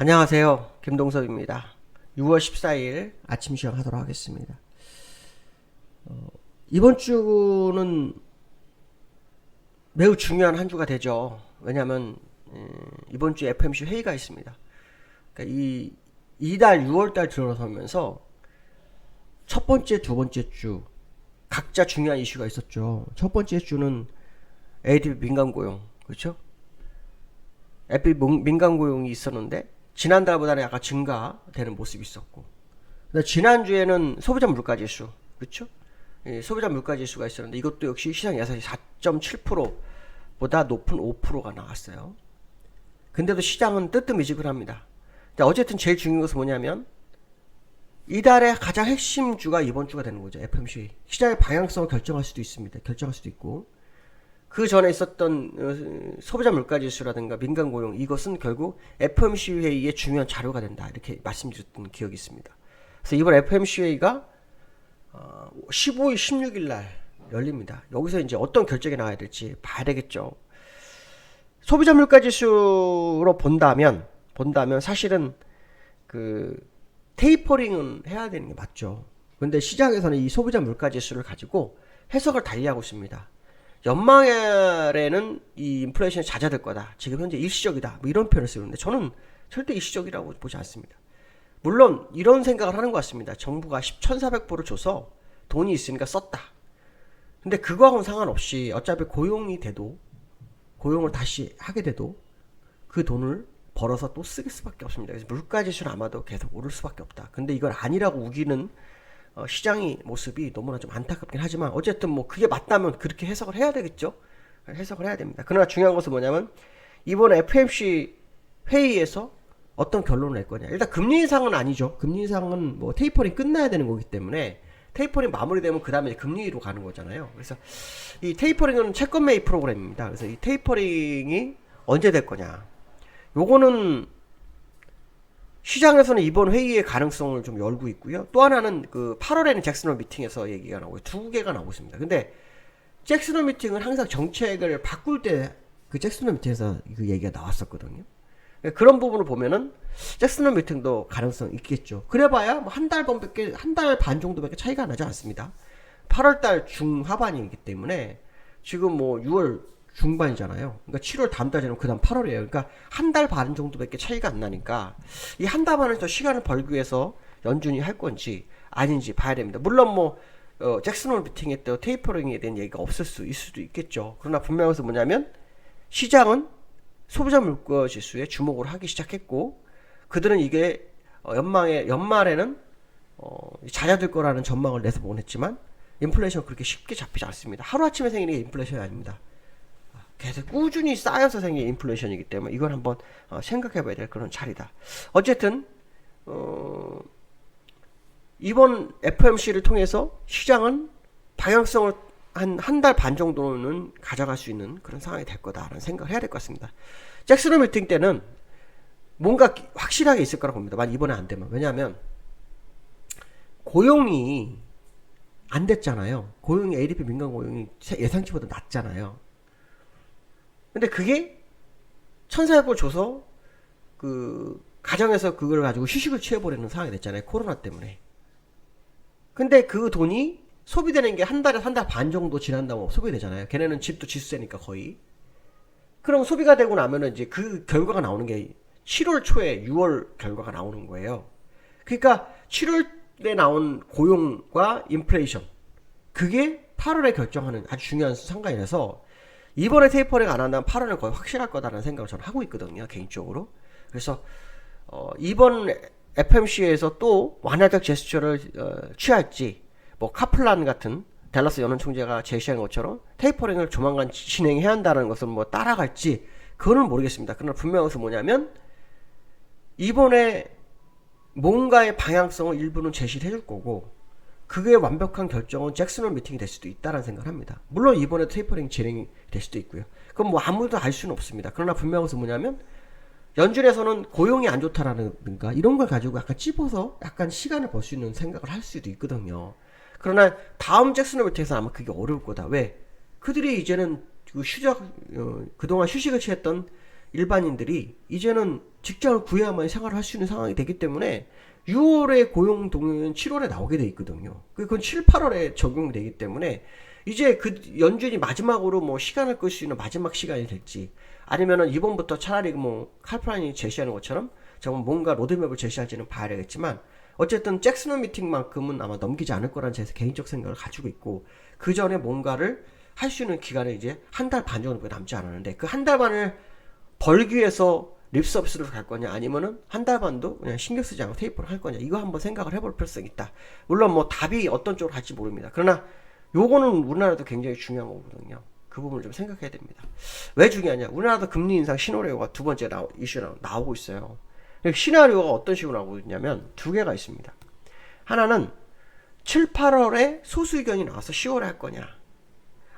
안녕하세요. 김동섭입니다. 6월 14일 아침 시험 하도록 하겠습니다. 어, 이번 주는 매우 중요한 한 주가 되죠. 왜냐하면 음, 이번 주에 FMC 회의가 있습니다. 그러니까 이 이달 6월달 들어서면서 첫 번째, 두 번째 주 각자 중요한 이슈가 있었죠. 첫 번째 주는 ADP 민간 고용 그렇죠? 에피 민간 고용이 있었는데 지난달보다는 약간 증가되는 모습이 있었고 지난주에는 소비자 물가 지수 그렇죠? 예, 소비자 물가 지수가 있었는데 이것도 역시 시장 예상이 4.7%보다 높은 5%가 나왔어요. 근데도 시장은 뜨뜻미지근합니다. 근데 어쨌든 제일 중요한 것은 뭐냐면 이달의 가장 핵심 주가 이번 주가 되는 거죠. FMC 시장의 방향성을 결정할 수도 있습니다. 결정할 수도 있고 그 전에 있었던 어, 소비자 물가 지수라든가 민간 고용 이것은 결국 FOMC 회의의 중요한 자료가 된다 이렇게 말씀드렸던 기억이 있습니다. 그래서 이번 FOMC 회의가 15일, 16일 날 열립니다. 여기서 이제 어떤 결정이 나와야 될지 봐야 되겠죠. 소비자 물가 지수로 본다면 본다면 사실은 그 테이퍼링은 해야 되는 게 맞죠. 근데 시장에서는 이 소비자 물가 지수를 가지고 해석을 달리하고 있습니다. 연말에는 이 인플레이션이 잦아들 거다. 지금 현재 일시적이다. 뭐 이런 표현을 쓰는데 저는 절대 일시적이라고 보지 않습니다. 물론 이런 생각을 하는 것 같습니다. 정부가 1,400불을 줘서 돈이 있으니까 썼다. 근데 그거하고는 상관없이 어차피 고용이 돼도 고용을 다시 하게 돼도 그 돈을 벌어서 또 쓰길 수밖에 없습니다. 그래서 물가 지수는 아마도 계속 오를 수밖에 없다. 근데 이걸 아니라고 우기는 어, 시장의 모습이 너무나 좀 안타깝긴 하지만 어쨌든 뭐 그게 맞다면 그렇게 해석을 해야 되겠죠. 해석을 해야 됩니다. 그러나 중요한 것은 뭐냐면 이번 FMC 회의에서 어떤 결론을 낼 거냐. 일단 금리 인상은 아니죠. 금리 인상은 뭐 테이퍼링 끝나야 되는 거기 때문에 테이퍼링 마무리되면 그 다음에 금리로 가는 거잖아요. 그래서 이 테이퍼링은 채권 매입 프로그램입니다. 그래서 이 테이퍼링이 언제 될 거냐. 요거는 시장에서는 이번 회의의 가능성을 좀 열고 있고요. 또 하나는 그 8월에는 잭슨홀 미팅에서 얘기가 나오고 두 개가 나오고 있습니다. 근데 잭슨홀 미팅은 항상 정책을 바꿀 때 그 잭슨홀 미팅에서 그 얘기가 나왔었거든요. 그런 부분을 보면은 잭슨홀 미팅도 가능성 있겠죠. 그래봐야 뭐 한 달 반밖에 한 달 반 정도밖에 차이가 나지 않습니다. 8월달 중하반이기 때문에 지금 뭐 6월 중반이잖아요. 그러니까 7월 다음 달이면 그다음 8월이에요. 그러니까 한 달 반 정도밖에 차이가 안 나니까 이 한 달 반을 더 시간을 벌기 위해서 연준이 할 건지 아닌지 봐야 됩니다. 물론 뭐 어, 잭슨홀 미팅에 때 테이퍼링에 대한 얘기가 없을 수 있을 수도 있겠죠. 그러나 분명해서 뭐냐면 시장은 소비자 물가 지수에 주목을 하기 시작했고 그들은 이게 어, 연망에 연말에는 어, 잦아들 거라는 전망을 내서 보곤 했지만 인플레이션 그렇게 쉽게 잡히지 않습니다. 하루아침에 생기는 게 인플레이션이 아닙니다. 계속 꾸준히 쌓여서 생긴 인플레이션이기 때문에 이걸 한번 어, 생각해 봐야 될 그런 자리다. 어쨌든 어, 이번 FOMC를 통해서 시장은 방향성을 한 한 달 반 정도는 가져갈 수 있는 그런 상황이 될 거다라는 생각을 해야 될 것 같습니다. 잭슨홀 미팅 때는 뭔가 확실하게 있을 거라고 봅니다. 만약 이번에 안 되면 왜냐하면 고용이 안 됐잖아요. 고용이 ADP 민간 고용이 예상치보다 낮잖아요. 근데 그게 1,400불 줘서 그 가정에서 그걸 가지고 휴식을 취해버리는 상황이 됐잖아요. 코로나 때문에. 근데 그 돈이 소비되는 게 한 달에 한 달 반 정도 지난다고 소비되잖아요. 걔네는 집도 지수세니까 거의. 그럼 소비가 되고 나면은 이제 그 결과가 나오는 게 7월 초에 6월 결과가 나오는 거예요. 그러니까 7월에 나온 고용과 인플레이션. 그게 8월에 결정하는 아주 중요한 상관이라서 이번에 테이퍼링 안 한다면 8월은 거의 확실할 거다라는 생각을 저는 하고 있거든요. 개인적으로. 그래서 어, 이번 FMC에서 또 완화적 제스처를 어, 취할지 뭐 카플란 같은 댈러스 연원 총재가 제시한 것처럼 테이퍼링을 조만간 진행해야 한다는 것을 뭐 따라갈지 그거는 모르겠습니다. 그러나 분명해서 뭐냐면 이번에 뭔가의 방향성을 일부는 제시를 해줄 거고 그게 완벽한 결정은 잭슨홀 미팅이 될 수도 있다는 생각을 합니다. 물론 이번에 테이퍼링 진행이 될 수도 있고요. 그건 뭐 아무도 알 수는 없습니다. 그러나 분명해서 뭐냐면 연준에서는 고용이 안 좋다라는가 이런 걸 가지고 약간 찝어서 약간 시간을 벌 수 있는 생각을 할 수도 있거든요. 그러나 다음 잭슨홀 미팅에서 아마 그게 어려울 거다. 왜? 그들이 이제는 그 휴적 어, 그동안 휴식을 취했던 일반인들이 이제는 직장을 구해야만 생활을 할 수 있는 상황이 되기 때문에 6월에 고용 동료는 7월에 나오게 돼 있거든요. 그건 7, 8월에 적용이 되기 때문에 이제 그 연준이 마지막으로 뭐 시간을 끌 수 있는 마지막 시간이 될지 아니면은 이번부터 차라리 뭐 칼프라인이 제시하는 것처럼 정말 뭔가 로드맵을 제시할지는 봐야 되겠지만 어쨌든 잭슨 미팅만큼은 아마 넘기지 않을 거란 제 개인적 생각을 가지고 있고 그 전에 뭔가를 할 수 있는 기간이 이제 한 달 반 정도밖에 남지 않았는데 그 한 달 반을 벌기 위해서 립 서비스로 갈 거냐 아니면은 한 달 반도 그냥 신경 쓰지 않고 테이프를 할 거냐 이거 한번 생각을 해볼 필요성이 있다. 물론 뭐 답이 어떤 쪽으로 갈지 모릅니다. 그러나 요거는 우리나라도 굉장히 중요한 거거든요. 그 부분을 좀 생각해야 됩니다. 왜 중요하냐? 우리나라도 금리 인상 시나리오가 두 번째 나오, 이슈로 나오고 있어요. 시나리오가 어떤 식으로 나오고 있냐면 두 개가 있습니다. 하나는 7, 8월에 소수 의견이 나와서 10월에 할 거냐?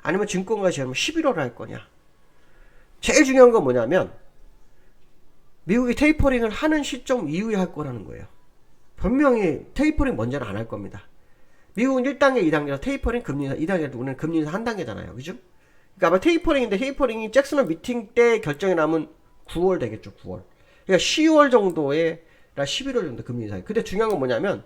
아니면 증권가 제하면 11월에 할 거냐? 제일 중요한 건 뭐냐면 미국이 테이퍼링을 하는 시점 이후에 할 거라는 거예요. 분명히 테이퍼링 먼저는 안 할 겁니다. 미국은 1단계, 2단계로 테이퍼링, 금리 인상, 2단계도 우리는 금리 인상 한 단계잖아요. 그죠? 그러니까 아마 테이퍼링인데 테이퍼링이 잭슨홀 미팅 때 결정이 나면 9월 되겠죠, 9월. 그러니까 10월 정도에, 나 11월 정도 금리 인상이. 근데 중요한 건 뭐냐면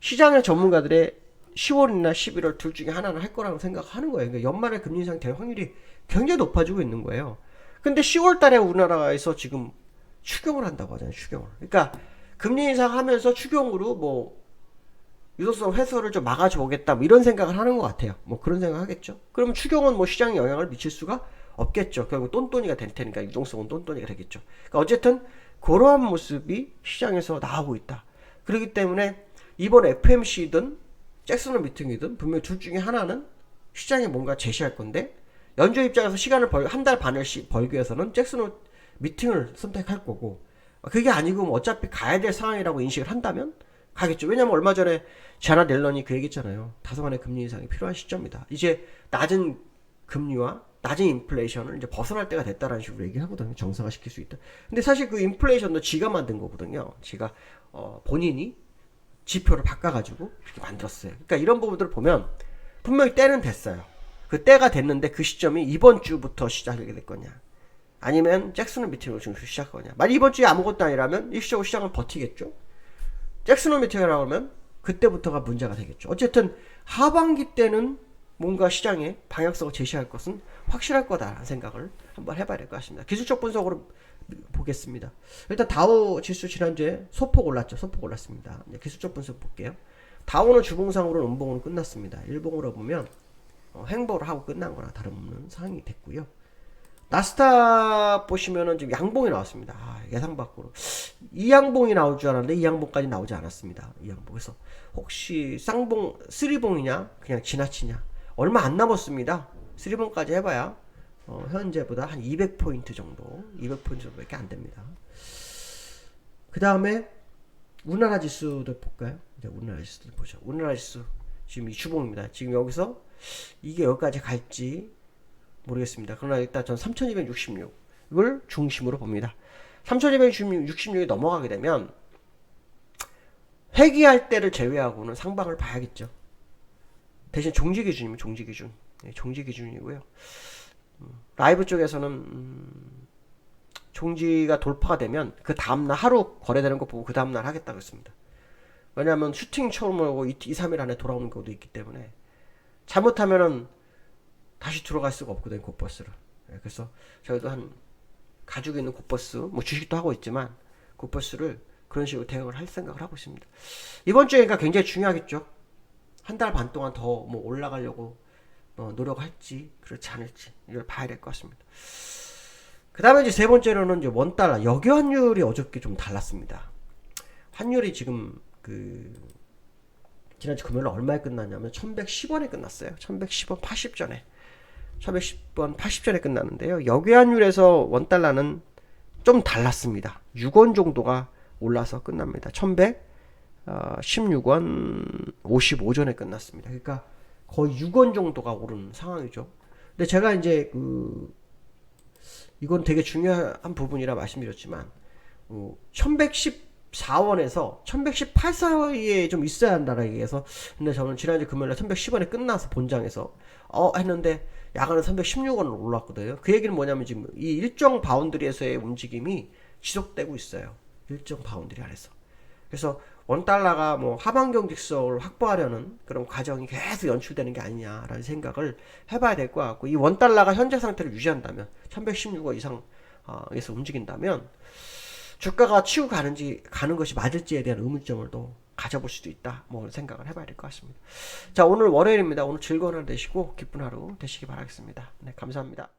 시장의 전문가들의 10월이나 11월 둘 중에 하나는 할 거라고 생각하는 거예요. 그러니까 연말에 금리 인상 될 확률이 굉장히 높아지고 있는 거예요. 근데 10월 달에 우리나라에서 지금 추경을 한다고 하잖아요, 추경을. 그러니까 금리 인상하면서 추경으로 뭐 유동성 회수를 좀 막아줘 보겠다 뭐 이런 생각을 하는 것 같아요. 뭐 그런 생각 하겠죠. 그럼 추경은 뭐 시장에 영향을 미칠 수가 없겠죠. 결국 똔똔이가 될 테니까 유동성은 똔똔이가 되겠죠. 그러니까 어쨌든 그러한 모습이 시장에서 나오고 있다. 그렇기 때문에 이번 FMC든 잭슨홀 미팅이든 분명히 둘 중에 하나는 시장에 뭔가 제시할 건데 연주 입장에서 시간을 벌 한 달 반을 시, 벌기 위해서는 잭슨홀 미팅을 선택할 거고 그게 아니고 뭐 어차피 가야 될 상황이라고 인식을 한다면 가겠죠. 왜냐면 얼마 전에 자나 넬런이 그 얘기했잖아요. 다소간의 금리 인상이 필요한 시점이다. 이제 낮은 금리와 낮은 인플레이션을 이제 벗어날 때가 됐다라는 식으로 얘기하거든요. 정상화시킬 수 있다. 근데 사실 그 인플레이션도 지가 만든 거거든요. 지가 어, 본인이 지표를 바꿔가지고 이렇게 만들었어요. 그러니까 이런 부분들을 보면 분명히 때는 됐어요. 그 때가 됐는데 그 시점이 이번 주부터 시작하게 될 거냐. 아니면 잭슨홀 미팅으로 지금 시작할 거냐. 만약 이번 주에 아무것도 아니라면 일시적으로 시장은 버티겠죠. 잭슨홀 미팅이라고 하면 그때부터가 문제가 되겠죠. 어쨌든 하반기 때는 뭔가 시장에 방향성을 제시할 것은 확실할 거다라는 생각을 한번 해봐야 될 것 같습니다. 기술적 분석으로 보겠습니다. 일단 다우 지수 지난주에 소폭 올랐죠. 소폭 올랐습니다. 이제 기술적 분석 볼게요. 다우는 주봉상으로 음봉으로 끝났습니다. 일봉으로 보면 어, 행보를 하고 끝난 거나 다름없는 상황이 됐고요. 나스닥 보시면은 지금 양봉이 나왔습니다. 아, 예상 밖으로. 이 양봉이 나올 줄 알았는데 이 양봉까지 나오지 않았습니다. 이 양봉. 그래서 혹시 쌍봉, 쓰리봉이냐? 그냥 지나치냐? 얼마 안 남았습니다. 쓰리봉까지 해봐야 어, 현재보다 한 200포인트 정도, 200포인트 정도밖에 안 됩니다. 그 다음에 우리나라 지수도 볼까요? 이제 우리나라 지수도 보죠. 우리나라 지수 지금 이 주봉입니다. 지금 여기서 이게 여기까지 갈지 모르겠습니다. 그러나 일단 전 3266을 중심으로 봅니다. 3266이 넘어가게 되면 회귀할 때를 제외하고는 상방을 봐야겠죠. 대신 종지 기준이면 종지 기준. 네, 종지 기준이고요. 음, 라이브 쪽에서는 음, 종지가 돌파가 되면 그 다음날 하루 거래되는 거 보고 그 다음날 하겠다고 했습니다. 왜냐하면 슈팅 처음 오고 2, 3일 안에 돌아오는 경우도 있기 때문에 잘못하면은 다시 들어갈 수가 없거든요, 곧버스를. 예, 그래서 저희도 한 가지고 있는 곧버스, 뭐 주식도 하고 있지만 곧버스를 그런 식으로 대응을 할 생각을 하고 있습니다. 이번 주에 그러니까 굉장히 중요하겠죠. 한 달 반 동안 더 뭐 올라가려고 어, 노력할지 그렇지 않을지 이걸 봐야 될 것 같습니다. 그 다음에 이제 세 번째로는 이제 원 달러 여기 환율이 어저께 좀 달랐습니다. 환율이 지금 그 지난주 금요일 얼마에 끝났냐면 1110원에 끝났어요. 1110원 80전에. 1110원 80전에 끝났는데요. 역외환율에서 원달러는 좀 달랐습니다. 6원 정도가 올라서 끝납니다. 1116원 55전에 끝났습니다. 그러니까 거의 6원 정도가 오른 상황이죠. 근데 제가 이제 그 이건 되게 중요한 부분이라 말씀드렸지만 어, 1114원에서 1118 사이에 좀 있어야 한다라고 얘기해서 근데 저는 지난주 금요일에 1110원에 끝나서 본장에서 어 했는데 야간에 316원으로 올랐거든요. 그 얘기는 뭐냐면 지금 이 일정 바운드리에서의 움직임이 지속되고 있어요. 일정 바운드리 안에서. 그래서 원달러가 뭐 하반경 직선을 확보하려는 그런 과정이 계속 연출되는 게 아니냐라는 생각을 해봐야 될 것 같고 이 원달러가 현재 상태를 유지한다면 1116원 이상에서 움직인다면 주가가 치고 가는지 가는 것이 맞을지에 대한 의문점을 또 가져볼 수도 있다. 뭐 생각을 해봐야 될 것 같습니다. 자 오늘 월요일입니다. 오늘 즐거운 하루 되시고 기쁜 하루 되시기 바라겠습니다. 네 감사합니다.